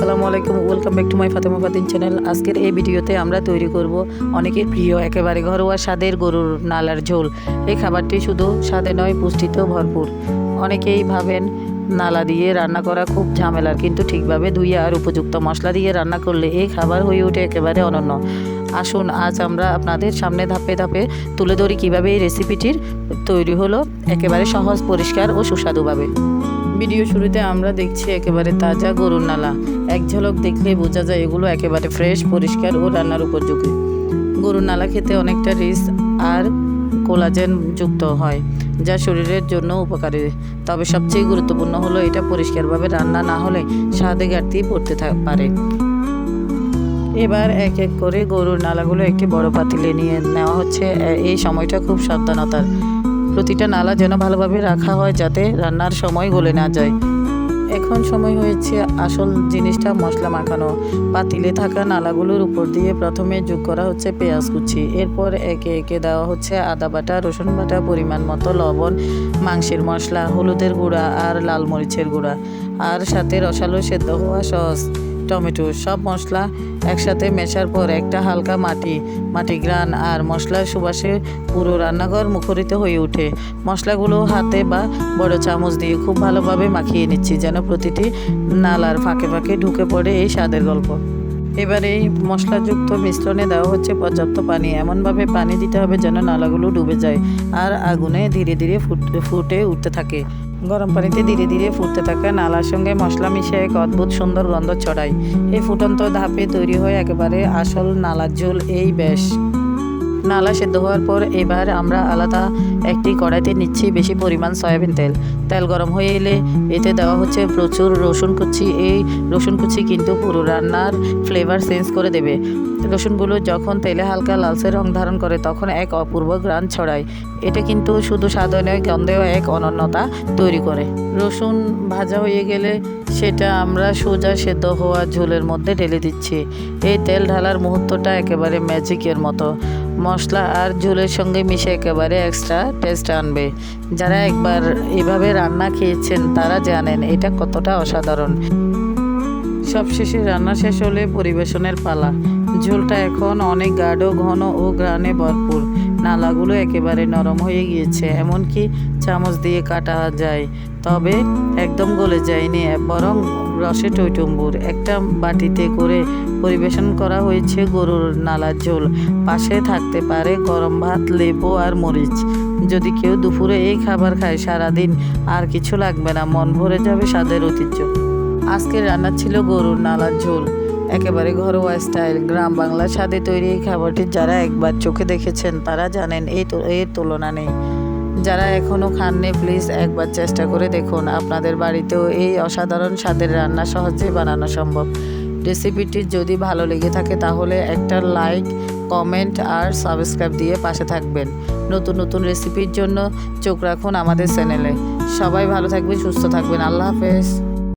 আসসালামু আলাইকুম welcome back to my Fatema Fatin channel আজকের এই ভিডিওতে আমরা তৈরি করব অনেকের প্রিয়, একেবারে ঘরোয়া স্বাদের গরুর নালার ঝোল। এই খাবারটি শুধু স্বাদে নয়, পুষ্টিতেও ভরপুর। অনেকেই ভাবেন নালা দিয়ে রান্না করা খুব ঝামেলার, কিন্তু ঠিকভাবে ধুয়ে আর উপযুক্ত মশলা দিয়ে রান্না করলে এই খাবার হয়ে ওঠে একেবারে অনন্য। আসুন, আজ আমরা আপনাদের সামনে ধাপে ধাপে তুলে ধরি কীভাবে এই রেসিপিটির তৈরি হলো, একেবারে সহজ, পরিষ্কার ও সুস্বাদুভাবে। ভিডিও শুরুতে আমরা দেখছি একেবারে তাজা গরুর নালা। এক ঝলক দেখলে বোঝা যায় এগুলো একেবারে ফ্রেশ পরিষ্কার ও রান্নার উপযোগী। গরুর নালা খেতে অনেকটা রিচ আর কোলাজেন যুক্ত হয়, যা শরীরের জন্য উপকারী। তবে সবচেয়ে গুরুত্বপূর্ণ হলো এটা পরিষ্কারভাবে রান্না না হলে স্বাদে ঘাটতি পড়তে পারে। এবার এক এক করে গরুর নালাগুলো একটি বড় পাতিলে নিয়ে নেওয়া হচ্ছে। এই সময়টা খুব সাবধানতার। প্রতিটা নালা যেন ভালোভাবে রাখা হয় যাতে রান্নার সময় গলে না যায়। এখন সময় হয়েছে আসল জিনিসটা মশলা মাখানো। পাতিলে থাকা নালাগুলোর উপর দিয়ে প্রথমে যোগ করা হচ্ছে পেঁয়াজ কুচি। এরপর একে একে দেওয়া হচ্ছে আদা বাটা, রসুন বাটা, পরিমাণ মতো লবণ, মাংসের মশলা, হলুদের গুঁড়া আর লাল মরিচের গুঁড়া। আর সাথে রসালো সেদ্ধ হওয়া সস। টমেটো, সব মশলা একসাথে মেশার পর একটা হালকা মাটি মাটি গ্রান আর মশলার সুবাসে পুরো রান্নাঘর মুখরিত হয়ে ওঠে। মশলাগুলো হাতে বা বড় চামচ দিয়ে খুব ভালোভাবে মাখিয়ে নিচ্ছি যেন প্রতিটি নালার ফাঁকে ফাঁকে ঢুকে পড়ে এই স্বাদের গল্প। এবার এই মশলাযুক্ত মিশ্রণে দেওয়া হচ্ছে পর্যাপ্ত পানি। এমনভাবে পানি দিতে হবে যেন নালাগুলো ডুবে যায় আর আগুনে ধীরে ধীরে ফুট- ফুটে উঠতে থাকে। গরম পানিতে ধীরে ধীরে ফুটতে থাকা নালার সঙ্গে মশলা মিশিয়ে এক অদ্ভুত সুন্দর গন্ধ ছড়ায়। এই ফুটন্ত ধাপে তৈরি হয় একেবারে আসল নালার ঝোল এই বেশ। নালা সেদ্ধ হওয়ার পর এবার আমরা আলাদা একটি কড়াইতে নিচ্ছি বেশি পরিমাণ সয়াবিন তেল। তেল গরম হয়ে এলে এতে দেওয়া হচ্ছে প্রচুর রসুন কুচি। এই রসুন কুচি কিন্তু পুরো রান্নার ফ্লেভার চেঞ্জ করে দেবে। রসুনগুলো যখন তেলে হালকা লালচে রং ধারণ করে তখন এক অপূর্ব গ্রান ছড়ায়। এটা কিন্তু শুধু স্বাদ নয়, গন্ধেও এক অনন্যতা তৈরি করে। রসুন ভাজা হয়ে গেলে সেটা আমরা সোজা সেদ্ধ হওয়া ঝোলের মধ্যে ঢেলে দিচ্ছি। এই তেল ঢালার মুহূর্তটা একেবারে ম্যাজিকের মতো। মশলা আর ঝোলের সঙ্গে মিশে একেবারে এক্সট্রা টেস্ট আনবে। যারা একবার এভাবে রান্না খেয়েছেন, তারা জানেন এটা কতটা অসাধারণ। সবশেষে রান্না শেষ হলে পরিবেশনের পালা। ঝোলটা এখন অনেক গাঢ়, ঘন ও গ্রানে ভরপুর। নালাগুলো একেবারে নরম হয়ে গিয়েছে, এমনকি চামচ দিয়ে কাটা যায়, তবে একদম গলে যায়নি, বরং রসে টইটুম্বুর একটা বাটিতে করে পরিবেশন করা হয়েছে গরুর নালার ঝোল। পাশে থাকতে পারে গরম ভাত, লেবু আর মরিচ। যদি কেউ দুপুরে এই খাবার খায়, সারাদিন আর কিছু লাগবে না, মন ভরে যাবে স্বাদের ঐতিহ্য। আজকের রান্না ছিল গরুর নালার ঝোল। একেবারে ঘরোয়া স্টাইল গ্রাম বাংলার স্বাদে তৈরি এই খাবারটি যারা একবার চোখে দেখেছেন তারা জানেন এই এর তুলনা নেই। যারা এখনও খাননি প্লিজ একবার চেষ্টা করে দেখুন। আপনাদের বাড়িতেও এই অসাধারণ স্বাদের রান্না সহজেই বানানো সম্ভব। রেসিপিটি যদি ভালো লেগে থাকে তাহলে একটা লাইক কমেন্ট আর সাবস্ক্রাইব দিয়ে পাশে থাকবেন। নতুন নতুন রেসিপির জন্য চোখ রাখুন আমাদের চ্যানেলে সবাই ভালো থাকবেন, সুস্থ থাকবেন। আল্লাহ হাফেজ।